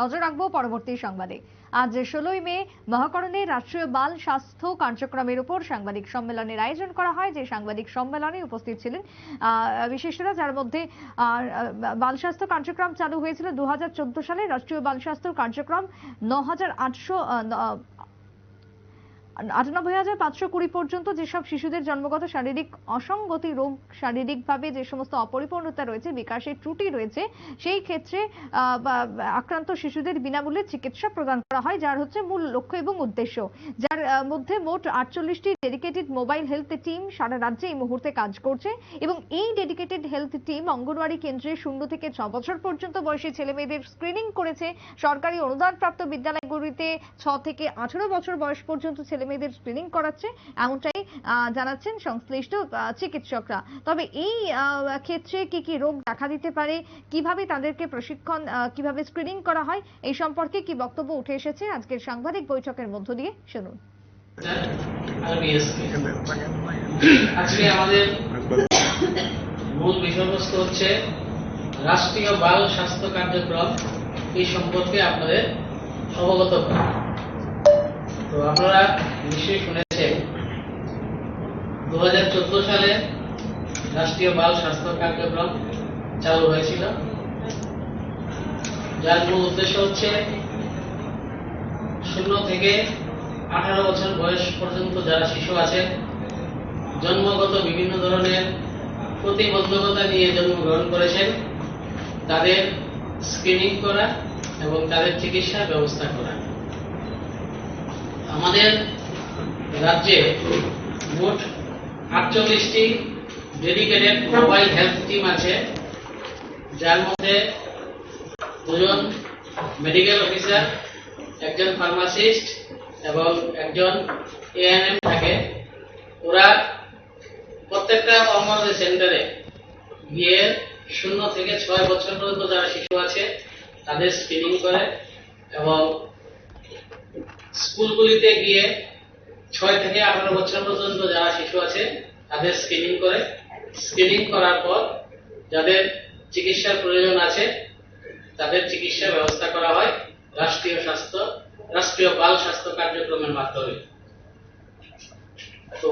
নজর রাখব পরবর্তী সংবাদে। আজ ষোলোই মে মহাকরণে রাষ্ট্রীয় বাল স্বাস্থ্য কার্যক্রমের উপর সাংবাদিক সম্মেলনের আয়োজন করা হয়, যে সাংবাদিক সম্মেলনে উপস্থিত ছিলেন বিশেষরা, যার মধ্যে বাল স্বাস্থ্য কার্যক্রম চালু হয়েছিল দু হাজার চোদ্দ সালে। রাষ্ট্রীয় বাল স্বাস্থ্য কার্যক্রম ন হাজার আটশো আটানব্বই হাজার কুড়ি পর্যন্ত যেসব শিশুদের জন্মগত শারীরিক অসঙ্গতি, রোগ শারীরিকভাবে যে সমস্ত অপরিপূর্ণতা রয়েছে, বিকাশের ত্রুটি রয়েছে, সেই ক্ষেত্রে আক্রান্ত শিশুদের বিনামূল্যে চিকিৎসা প্রদান করা হয়, যার হচ্ছে মূল লক্ষ্য এবং উদ্দেশ্য। যার মধ্যে মোট আটচল্লিশটি ডেডিকেটেড মোবাইল হেলথ টিম সারা রাজ্যে এই মুহূর্তে কাজ করছে এবং এই ডেডিকেটেড হেলথ টিম অঙ্গনওয়াড়ি কেন্দ্রে শূন্য থেকে ছ বছর পর্যন্ত বয়সী ছেলে মেয়েদের স্ক্রিনিং করেছে। সরকারি অনুদানপ্রাপ্ত বিদ্যালয়গুলিতে ছ থেকে আঠারো বছর বয়স পর্যন্ত ছেলে মেয়েদের স্ক্রিনিং করাচ্ছে, এমনটাই জানাচ্ছেন সংশ্লিষ্ট চিকিৎসকরা। তবে এই ক্ষেত্রে কি কি রোগ দেখা দিতে পারে, কীভাবে তাদেরকে প্রশিক্ষণ কীভাবে স্ক্রিনিং করা হয়, এই সম্পর্কে কি বক্তব্য উঠে এসেছে? আজকের সাংবাদিক বৈঠকের মধ্য দিয়ে শুনুন। হচ্ছে রাষ্ট্রীয় বাল স্বাস্থ্য কার্যক্রম, এই সম্পর্কে আপনাদের অবগত তো আপনারা নিশ্চয়ই শুনেছেন দু সালে রাষ্ট্রীয় বাল স্বাস্থ্য কার্যক্রম চালু হয়েছিল। যার মূল উদ্দেশ্য হচ্ছে শূন্য থেকে আঠারো বছর বয়স পর্যন্ত যারা শিশু আছে, জন্মগত বিভিন্ন ধরনের প্রতিবন্ধকতা নিয়ে জন্মগ্রহণ করেছেন, তাদের স্ক্রিনিং করা এবং তাদের চিকিৎসা ব্যবস্থা করা। আমাদের রাজ্যে মোট আটচল্লিশটি ডেডিকেটেড মোবাইল হেলথ টিম আছে, যার মধ্যে দুজন মেডিকেল অফিসার একজন ফার্মাসিস্ট এবং একজন এএনএম থাকে। ওরা প্রত্যেকটা অঙ্গনওয়াড়ি সেন্টারে গিয়ে শূন্য থেকে ছয় বছর পর্যন্ত যারা শিশু আছে, তাদের স্ক্রিনিং করে এবং স্কুলগুলিতে গিয়ে ছয় থেকে আঠারো বছর পর্যন্ত যারা শিশু আছে, তাদের স্ক্রিনিং করে। স্ক্রিনিং করার পর যাদের চিকিৎসার প্রয়োজন আছে, তাদের চিকিৎসা ব্যবস্থা করা হয় রাষ্ট্রীয় স্বাস্থ্য, রাষ্ট্রীয় বাল স্বাস্থ্য কার্যক্রমের মাধ্যমে। তো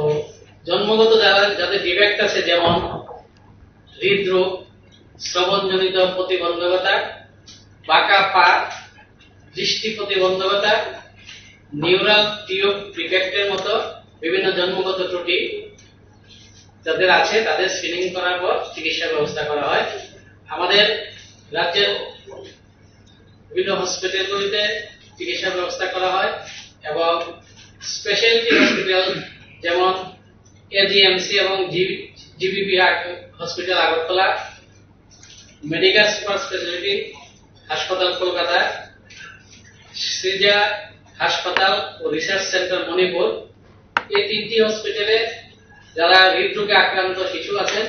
জন্মগত যারা, যাদের ডিফেক্ট আছে, যেমন হৃদরোগ, শ্রবণজনিত প্রতিবন্ধকতা, বাঁকা পা, দৃষ্টি প্রতিবন্ধকতা নিউরাল টিউব ডিফেক্টের মতো বিভিন্ন জন্মগত ত্রুটি যাদের আছে, তাদের স্ক্রিনিং করার পর চিকিৎসা ব্যবস্থা করা হয়। আমাদের রাজ্যের বিভিন্ন হসপিটালগুলিতে চিকিৎসা ব্যবস্থা করা হয় এবং স্পেশালিটি হসপিটাল যেমন এজিএমসি এবং GBP hospital Agartala medical super speciality হাসপাতাল কলকাতা, সৃজা হাসপাতাল ও রিসার্চ সেন্টার মণিপুর। এই তিনটি হসপিটালে যারা হৃদরোগে আক্রান্ত শিশু আছেন,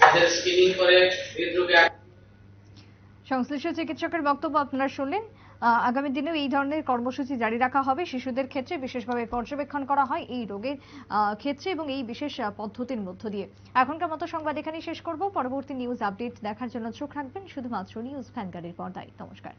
তাদের স্ক্রিনিং করে হৃদরোগে সংশ্লিষ্ট চিকিৎসকের বক্তব্য আপনারা শুনলেন। আগামী দিনেও এই ধরনের কর্মসূচি জারি রাখা হবে। শিশুদের ক্ষেত্রে বিশেষভাবে পর্যবেক্ষণ করা হয় এই রোগের ক্ষেত্রে এবং এই বিশেষ পদ্ধতির মধ্য দিয়ে। এখনকার মতো সংবাদ এখানেই শেষ করব। পরবর্তী নিউজ আপডেট দেখার জন্য চোখ রাখবেন। শুধুমাত্র নিউজ ভ্যানগাড়ির পর্দায়। নমস্কার।